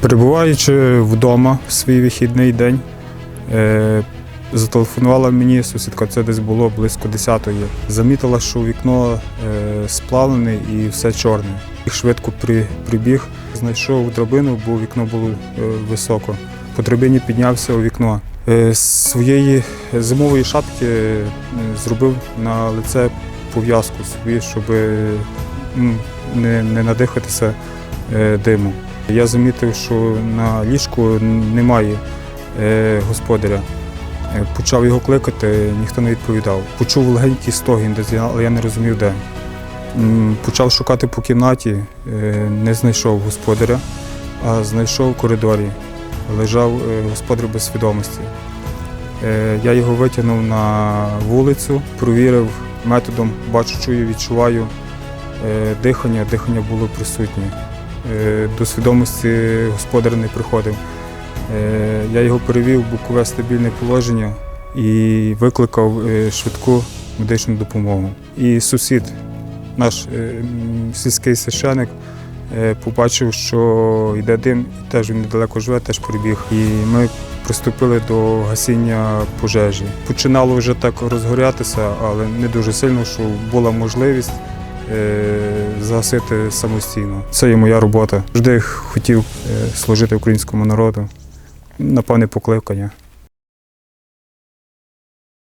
Перебуваючи вдома в свій вихідний день, е, зателефонувала мені сусідка, це десь було близько 10-ї. Замітила, що вікно е, сплавлене і все чорне. І Швидко прибіг, знайшов драбину, бо вікно було е, високо. По драбині піднявся у вікно. З своєї зимової шапки зробив на лице пов'язку собі, щоб е, не, надихатися диму. Я замітив, що на ліжку немає е, господаря. Е, Почав його кликати, ніхто не відповідав. Почув легенький стогін, але я не розумів де. Почав шукати по кімнаті, е, не знайшов господаря, а знайшов в коридорі. Лежав господар без свідомості. Я його витягнув на вулицю, провірив методом, бачу, чую, відчуваю дихання, дихання було присутнє. Е, До свідомості господар не приходив. Е, Я його перевів в бокове стабільне положення і викликав е, швидку медичну допомогу. І сусід, наш сільський священик, побачив, що йде дим, теж він недалеко живе, теж прибіг. І ми приступили до гасіння пожежі. Починало вже так розгорятися, але не дуже сильно, що була можливість загасити самостійно. Це є моя робота. Завжди хотів е, служити українському народу. Напевне, покликання.